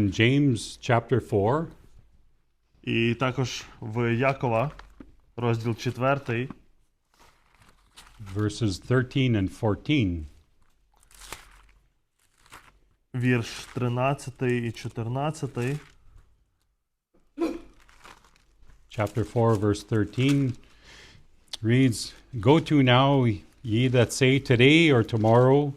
In James chapter 4, І також в Якова, розділ 4, verses 13 and 14. вірш 13 і 14. Chapter 4, verse 13 reads Go to now, ye that say, Today or tomorrow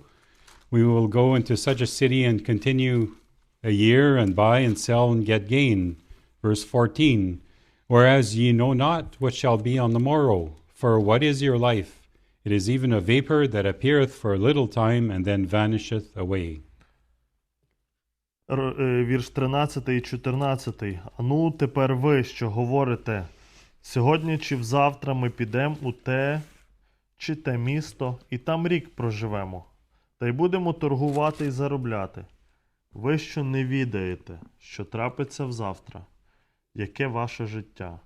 we will go into such a city and continue a year and buy and sell and get gain. Verse 14 Whereas ye know not what shall be on the morrow, for what is your life? It is even a vapor that appeareth for a little time and then vanisheth away. Р- е, Вірш 13 і 14. Ану, тепер ви, що говорите, сьогодні чи взавтра ми підемо у те чи те місто, і там рік проживемо, та й будемо торгувати і заробляти. Ви що не відаєте, що трапиться взавтра, яке ваше життя.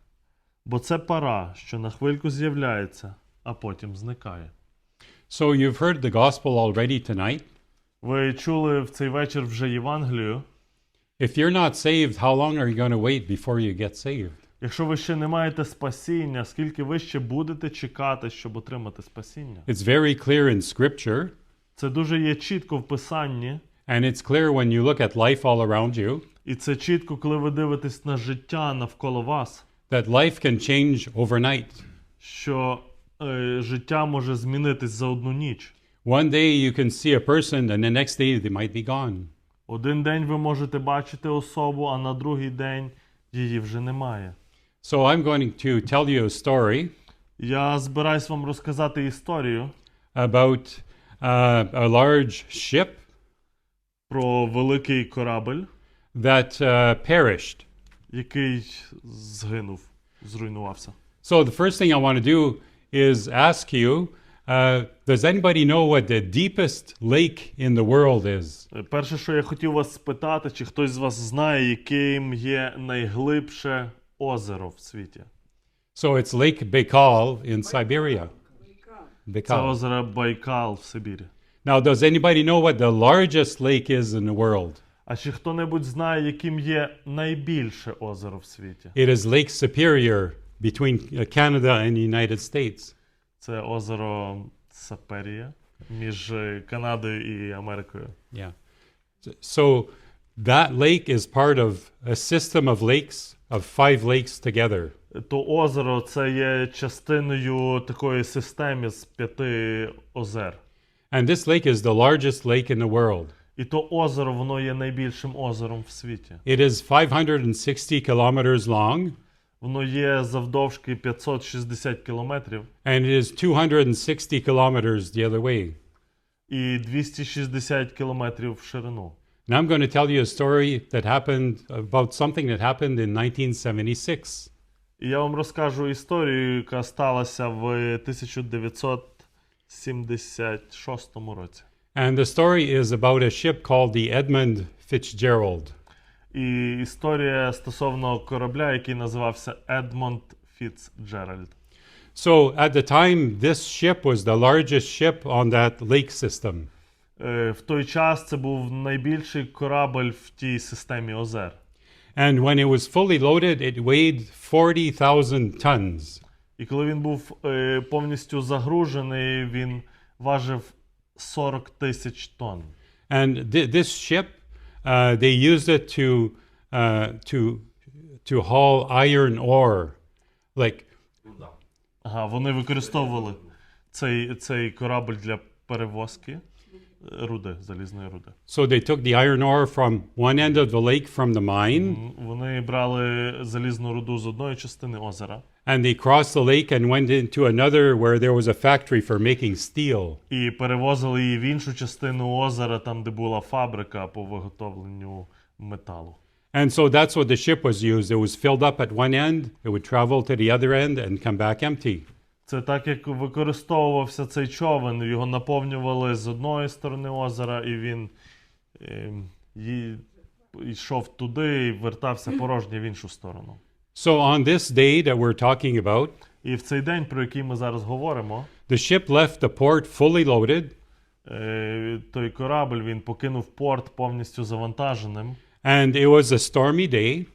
Бо це пара, що на хвильку з'являється, а потім зникає. So you've heard the gospel already tonight. Ви чули в цей вечір вже Євангелію. If you're not saved, how long are you going to wait before you get saved? Якщо ви ще не маєте спасіння, скільки ви ще будете чекати, щоб отримати спасіння? It's very clear in Scripture, Це дуже є чітко в Писанні, and it's clear when you look at life all around you, і це чітко, коли ви дивитесь на життя навколо вас, that life can change overnight. що е, життя може змінитись за одну ніч. One day you can see a person, and the next day they might be gone. Один день ви можете бачити особу, а на другий день її вже немає. So I'm going to tell you a story Я збираюсь вам розказати історію about uh, a large ship про великий корабель, that uh, perished. який згинув, зруйнувався. So the first thing I want to do is ask you uh, Does anybody know what the deepest lake in the world is? Е, Перше, що я хотів вас спитати, чи хтось з вас знає, яким є найглибше озеро в світі? So it's Lake Baikal in Siberia. Це Baikal. озеро Байкал в Сибірі. Now, does anybody know what the largest lake is in the world? А чи хто-небудь знає, яким є найбільше озеро в світі? It is Lake Superior between uh, Canada and the United States. Це озеро Саперія між е, Канадою і Америкою. Yeah. So- So that lake is part of a system of lakes, of five lakes together. То озеро це є частиною такої системи з п'яти озер. And this lake is the largest lake in the world. І то озеро, воно є найбільшим озером в світі. It is 560 kilometers long Воно є завдовжки 560 кілометрів and it is 260 kilometers the other way. і 260 кілометрів в ширину. And I'm going to tell you a story that happened about something that happened in 1976. І я вам розкажу історію, яка сталася в 1976 році. And the story is about a ship called the Edmund Fitzgerald. І історія стосовно корабля, який називався Едмонд Фіцджеральд. So at the time, this ship was the largest ship on that lake system. Е, В той час це був найбільший корабль в тій системі озер. And when it was fully loaded, it weighed 40,000 tons. І коли він був е, повністю загружений, він важив 40 тисяч тонн. And thi- this ship, uh, they used it to, uh, to, to haul iron ore. Like, Ага, вони використовували цей, цей корабль для перевозки руди, залізної руди. so they took the iron ore from one end of the lake from the mine, М, Вони брали залізну руду з одної частини озера and they crossed the lake and went into another where there was a factory for making steel. і перевозили її в іншу частину озера, там, де була фабрика по виготовленню металу. And so that's what the ship was used. It was filled up at one end, it would travel to the other end and come back empty. Це так, як використовувався цей човен, його наповнювали з одної сторони озера, і він ем, йшов туди і вертався порожній в іншу сторону. So on this day that we're talking about, І в цей день, про який ми зараз говоримо, the ship left the port fully loaded е, той корабль він покинув порт повністю завантаженим. And it was a stormy day.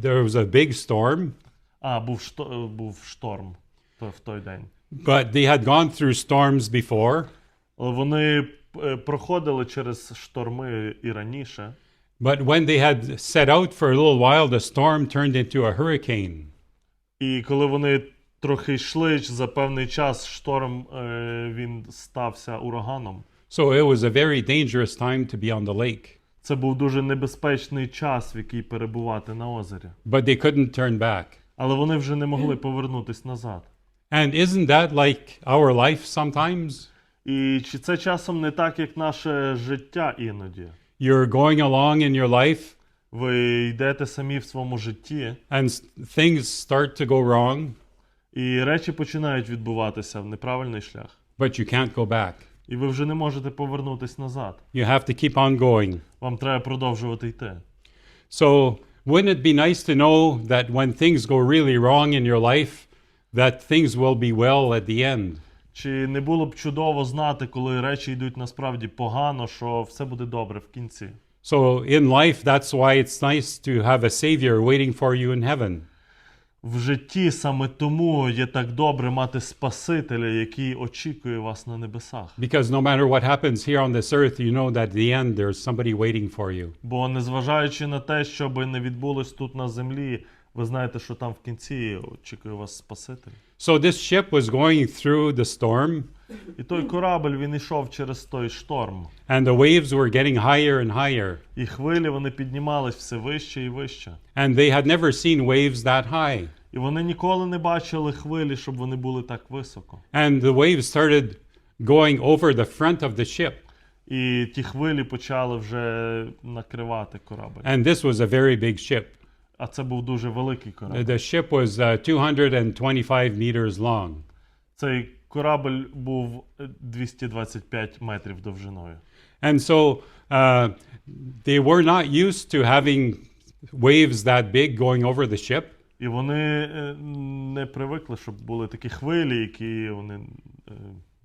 There was a big storm, А, був, што... був шторм то- в той день. but they had gone through storms before. Вони е, проходили через шторми і раніше. But when they had set out for a little while, the storm turned into a hurricane. І коли вони трохи йшли за певний час, шторм е, він стався ураганом. So it was a very dangerous time to be on the lake. Це був дуже небезпечний час, в який перебувати на озері. But they couldn't turn back. Але вони вже не могли повернутись назад. And isn't that like our life sometimes? І чи це часом не так, як наше життя іноді? You're going along in your life Ви йдете самі в своєму житті, and s- things start to go wrong, і речі починають відбуватися в неправильний шлях. but you can't go back. І ви вже не можете повернутись назад. You have to keep on going. Вам треба продовжувати йти. So, wouldn't it be nice to know that when things go really wrong in your life, that things will be well at the end? Чи не було б чудово знати, коли речі йдуть насправді погано, що все буде добре в кінці? So, in life, that's why it's nice to have a Savior waiting for you in heaven. В житті саме тому є так добре мати Спасителя, який очікує вас на небесах. Because no matter what happens here on this earth, you know that at the end there's somebody waiting for you. Бо незважаючи на те, що би не відбулось тут на землі, ви знаєте, що там в кінці очікує вас Спаситель. So, this ship was going through the storm, І той корабль він йшов через той шторм, and the waves were getting higher and higher. і хвилі вони піднімались все вище і вище. And they had never seen waves that high. І вони ніколи не бачили хвилі, щоб вони були так високо. And the waves started going over the front of the ship. І ті хвилі почали вже накривати корабль. And this was a very big ship. А це був дуже великий Uh, корабль. The ship was uh, 225 meters long. Цей корабль був е, 225 метрів довжиною. And so uh, they were not used to having waves that big going over the ship. І вони е, не привикли, щоб були такі хвилі, які вони е,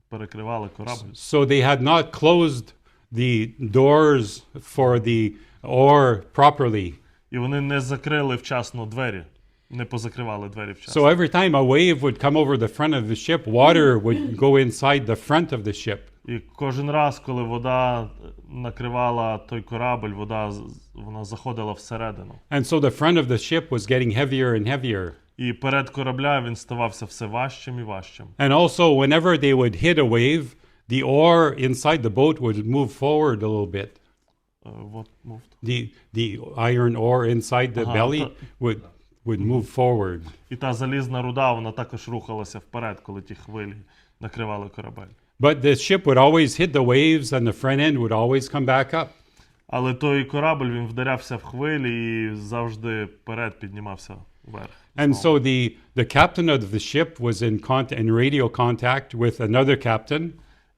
перекривали корабль. So they had not closed the doors for the oar properly. І вони не закрили вчасно двері, не позакривали двері вчасно. So every time a wave would come over the front of the ship, water would go inside the front of the ship. І кожен раз, коли вода е, накривала той корабль, вода з- вона заходила всередину. And so the front of the ship was getting heavier and heavier. І перед корабля він ставався все важчим і важчим. And also, whenever they would hit a wave, the oar inside the boat would move forward a little bit. Е, What moved? The, the iron ore inside the Uh-huh. belly would, would move forward. І та залізна руда, вона також рухалася вперед, коли ті хвилі накривали корабель. But the ship would always hit the waves, and the front end would always come back up. Але той корабль він вдарявся в хвилі і завжди вперед піднімався вверх. And so the, the captain of the ship was in, cont- in radio contact with another captain.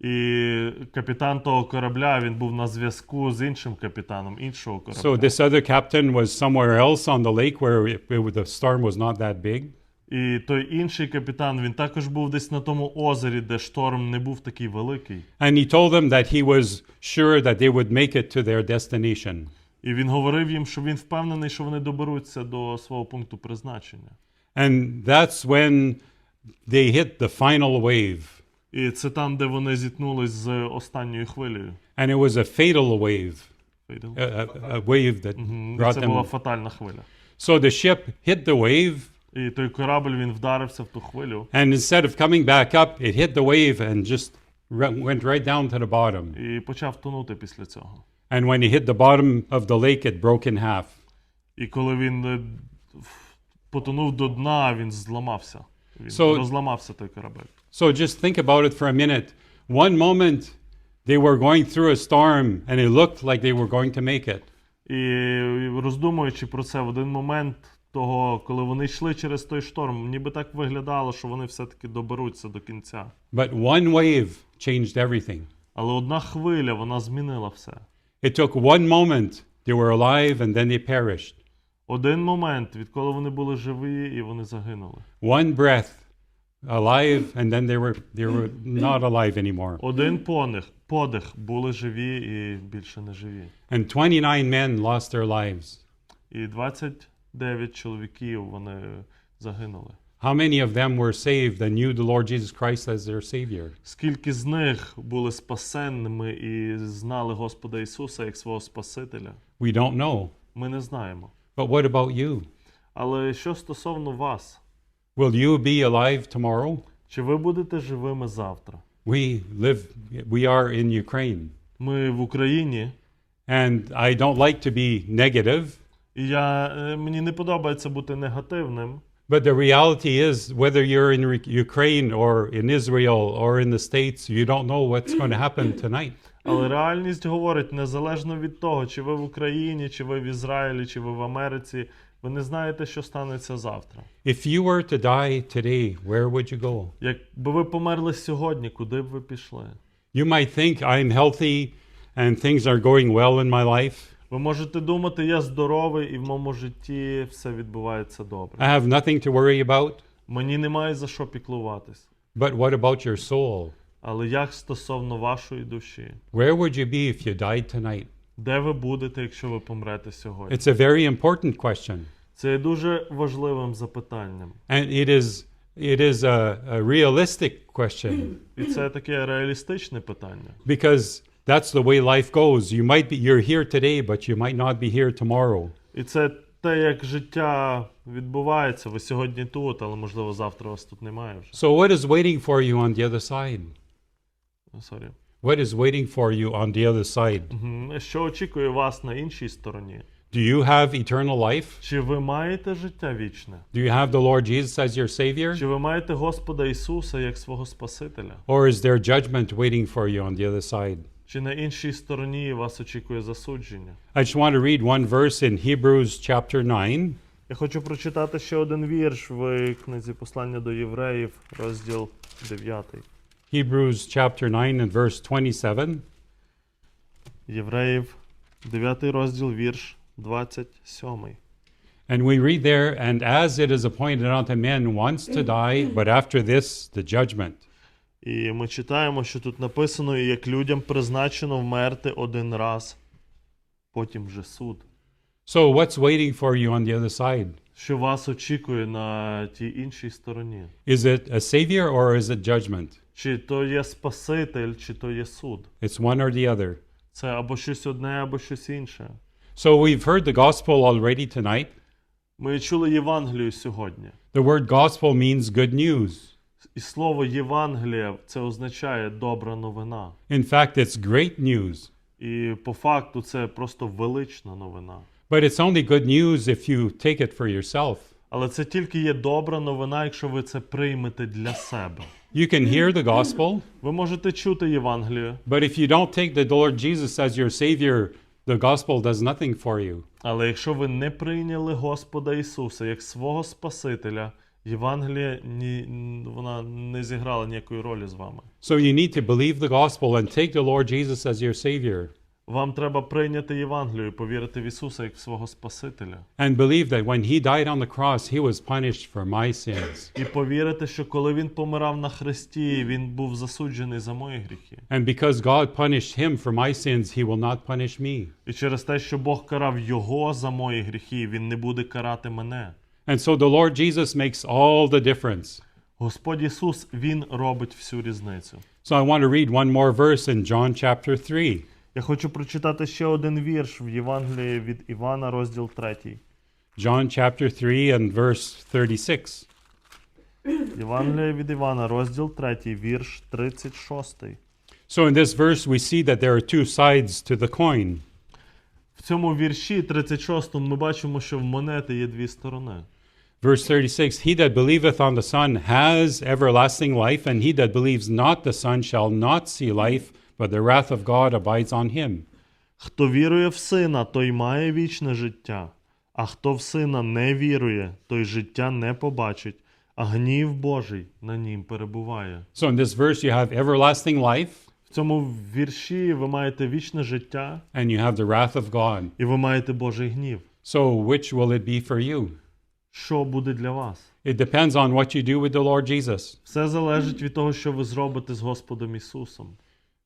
І капітан того корабля він був на зв'язку з іншим капітаном іншого корабля. So this other captain was somewhere else on the lake where it, it, the storm was not that big. І той інший капітан він також був десь на тому озері, де шторм не був такий великий. And he told them that he was sure that they would make it to their destination. І він говорив їм, що він впевнений, що вони доберуться до свого пункту призначення. And that's when they hit the final wave. І це там, де вони зіткнулись з останньою хвилею. And it was a fatal wave, Фейдел. a, a, a wave that Мгм. brought Це була them. фатальна хвиля. So the ship hit the wave, І той корабль він вдарився в ту хвилю. and instead of coming back up, it hit the wave and just re- went right down to the bottom. І почав тонути після цього. And when he hit the bottom of the lake, it broke in half. І коли він е, в- потонув до дна, він зламався. Він So- розламався той корабель. So just think about it for a minute. One moment, they were going through a storm, and it looked like they were going to make it. І роздумуючи про це, в один момент того, коли вони йшли через той шторм, ніби так виглядало, що вони все-таки доберуться до кінця. But one wave changed everything. Але одна хвиля, вона змінила все. It took one moment, they were alive, and then they perished. Один момент, відколи вони були живі і вони загинули. One breath, alive, and then they were they were not alive anymore. Один поних, подих були живі і більше не живі. And 29 men lost their lives. І 29 чоловіків вони загинули. How many of them were saved and knew the Lord Jesus Christ as their Savior? Скільки з них були спасенними і знали Господа Ісуса як свого Спасителя, We don't know. ми не знаємо. But what about you? Але що стосовно вас, Will you be alive tomorrow? чи ви будете живими завтра? We live, we are in Ukraine. Ми в Україні, And I don't like to be negative, і я, е, мені не подобається бути негативним. but the reality is whether you're in Ukraine or in Israel or in the States, you don't know what's going to happen tonight. Але реальність говорить, незалежно від того, чи ви в Україні, чи ви в Ізраїлі, чи ви в Америці, ви не знаєте, що станеться завтра. If you were to die today, where would you go? Якби ви померли сьогодні, куди б ви пішли? You might think I'm healthy and things are going well in my life. Ви можете думати, я здоровий і в моєму житті все відбувається добре. I have nothing to worry about. Мені немає за що піклуватись. But what about your soul? Але як стосовно вашої душі, Where would you be if you died tonight? де ви будете, якщо ви помрете сьогодні? It's a very important question. Це є дуже важливим запитанням. And it is it is a, a realistic question І це таке реалістичне питання. because that's the way life goes. You might be you're here today, but you might not be here tomorrow. І це те, як життя відбувається. Ви сьогодні тут, але можливо завтра вас тут немає вже. So what is waiting for you on the other side? Сорі. What is waiting for you on the other side? Мгм. Що очікує вас на іншій стороні? Do you have eternal life? Чи ви маєте життя вічне? Do you have the Lord Jesus as your savior? Чи ви маєте Господа Ісуса як свого Спасителя? Or is there judgment waiting for you on the other side? Чи на іншій стороні вас очікує засудження? I just want to read one verse in Hebrews chapter 9. Я хочу прочитати ще один вірш в книзі Послання до євреїв, розділ 9. Hebrews chapter 9 and verse 27. Євреїв, 9 розділ, вірш 27. And we read there, and as it is appointed unto men once to die, but after this the judgment. І ми читаємо, що тут написано, «І як людям призначено вмерти один раз, потім вже суд. So, what's waiting for you on the other side? Що вас очікує на тій іншій стороні? Is it a savior or is it judgment? Чи то є Спаситель, чи то є суд? It's one or the other. Це або щось одне, або щось інше. So, we've heard the gospel already tonight. Ми чули Євангелію сьогодні. The word gospel means good news. І слово Євангелія це означає добра новина. In fact, it's great news. І по факту це просто велична новина. But it's only good news if you take it for yourself. Але це тільки є добра новина, якщо ви це приймете для себе. You can hear the gospel, Ви можете чути Євангелію, but if you don't take the Lord Jesus as your Savior, the gospel does nothing for you. але якщо ви не прийняли Господа Ісуса як свого Спасителя, Євангелія ні, вона не зіграла ніякої ролі з вами. So you need to believe the gospel and take the Lord Jesus as your Savior Вам треба прийняти Євангелію, і повірити в Ісуса як в свого Спасителя. and believe that when He died on the cross, He was punished for my sins. І повірити, що коли він помирав на хресті, він був засуджений за мої гріхи. And because God punished Him for my sins, He will not punish me. І через те, що Бог карав його за мої гріхи, він не буде карати мене. And so the Lord Jesus makes all the difference. Господь Ісус, Він робить всю різницю. So I want to read one more verse in John chapter 3. Я хочу прочитати ще один вірш в Євангелії від Івана, розділ 3. John chapter 3 and verse 36. Євангеліє від Івана, розділ 3, вірш 36. So in this verse, we see that there are two sides to the coin. В цьому вірші 36 ми бачимо, що в монети є дві сторони. Verse 36 He that believeth on the Son has everlasting life, and he that believes not the Son shall not see life, but the wrath of God abides on him. Хто вірує в сина, той має вічне життя, а хто в сина не вірує, той життя не побачить, а гнів Божий на нім перебуває. So in this verse, you have everlasting life, В цьому вірші ви маєте вічне життя and you have the wrath of God. і ви маєте Божий гнів. So which will it be for you? що буде для вас. It depends on what you do with the Lord Jesus. Все залежить від того, що ви зробите з Господом Ісусом.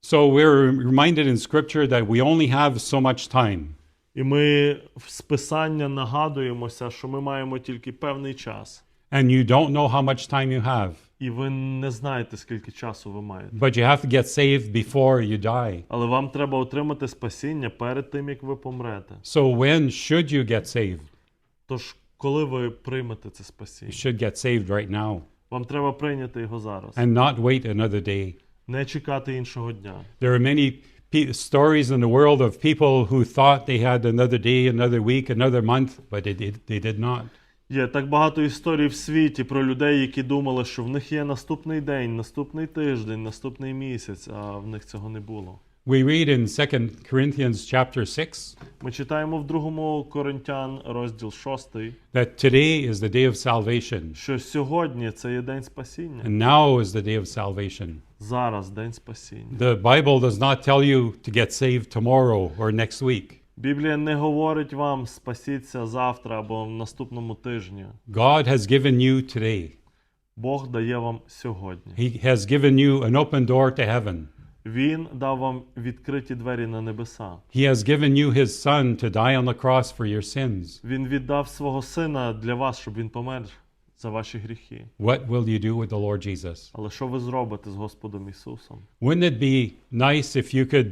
So we're reminded in Scripture that we only have so much time. І ми з Писання нагадуємося, що ми маємо тільки певний час. And you don't know how much time you have. І ви не знаєте, скільки часу ви маєте. But you have to get saved before you die. Але вам треба отримати спасіння перед тим, як ви помрете. So when should you get saved? Тож, коли ви приймете це спасіння, You should get saved right now вам треба прийняти його зараз, and not wait another day. Не чекати іншого дня. There are many stories in the world of people who thought they had another day, another week, another month, but they did, they did not. Є так багато історій в світі про людей, які думали, що в них є наступний день, наступний тиждень, наступний місяць, а в них цього не було. We read in 2 Corinthians chapter 6 Ми читаємо в другому Коринтян, розділ 6, that today is the day of salvation, що сьогодні це є день спасіння. and now is the day of salvation. Зараз день спасіння. The Bible does not tell you to get saved tomorrow or next week. Біблія не говорить вам спасіться завтра або в наступному тижні. God has given you today. Бог дає вам сьогодні. He has given you an open door to heaven. Він дав вам відкриті двері на небеса. He has given you his son to die on the cross for your sins. Він віддав свого сина для вас, щоб він помер за ваші гріхи. What will you do with the Lord Jesus? Але що ви зробите з Господом Ісусом? Wouldn't it be nice if you could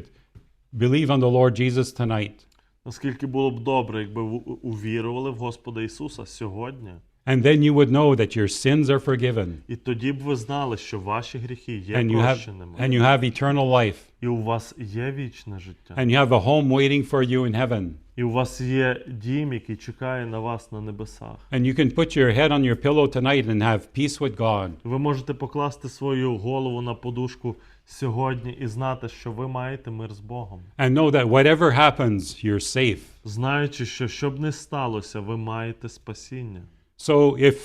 believe on the Lord Jesus tonight Наскільки було б добре, якби ви увірували в Господа Ісуса сьогодні, and then you would know that your sins are forgiven і тоді б ви знали, що ваші гріхи є and you have прощеними, and you have eternal life і у вас є вічне життя, and you have a home waiting for you in heaven і у вас є дім, який чекає на вас на небесах. and you can put your head on your pillow tonight and have peace with God. Ви можете покласти свою голову на подушку сьогодні і знати, що ви маєте мир з Богом, And know that whatever happens, you're safe. знаючи, що що б не сталося, ви маєте спасіння. So if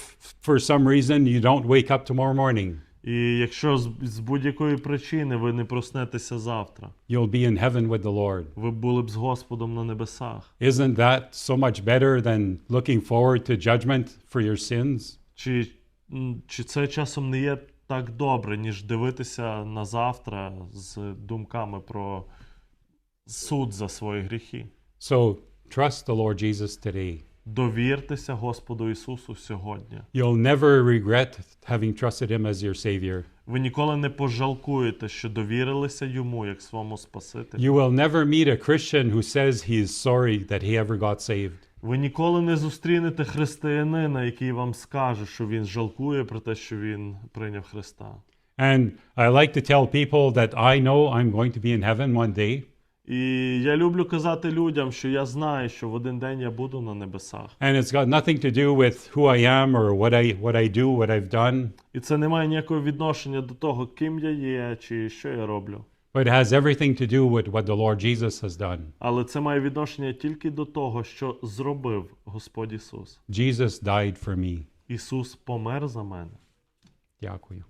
for some reason you don't wake up tomorrow morning, І якщо з, з будь-якої причини ви не проснетеся завтра, you'll be in heaven with the Lord. ви були б з Господом на небесах. Isn't that so much better than looking forward to judgment for your sins? Чи, м, чи це часом не є так добре, ніж дивитися на завтра з думками про суд за свої гріхи? So trust the Lord Jesus today. Довіртеся Господу Ісусу сьогодні. You'll never regret having trusted Him as your Savior. Ви ніколи не пожалкуєте, що довірилися йому як своєму Спасителю. You will never meet a Christian who says he is sorry that he ever got saved. Ви ніколи не зустрінете християнина, який вам скаже, що він жалкує про те, що він прийняв Христа. And I like to tell people that I know I'm going to be in heaven one day. І я люблю казати людям, що я знаю, що в один день я буду на небесах. And it's got nothing to do with who I am or what I what I do, what I've done, І це не має ніякого відношення до того, ким я є чи що я роблю. but it has everything to do with what the Lord Jesus has done. Але це має відношення тільки до того, що зробив Господь Ісус. Jesus died for me. Ісус помер за мене. Дякую.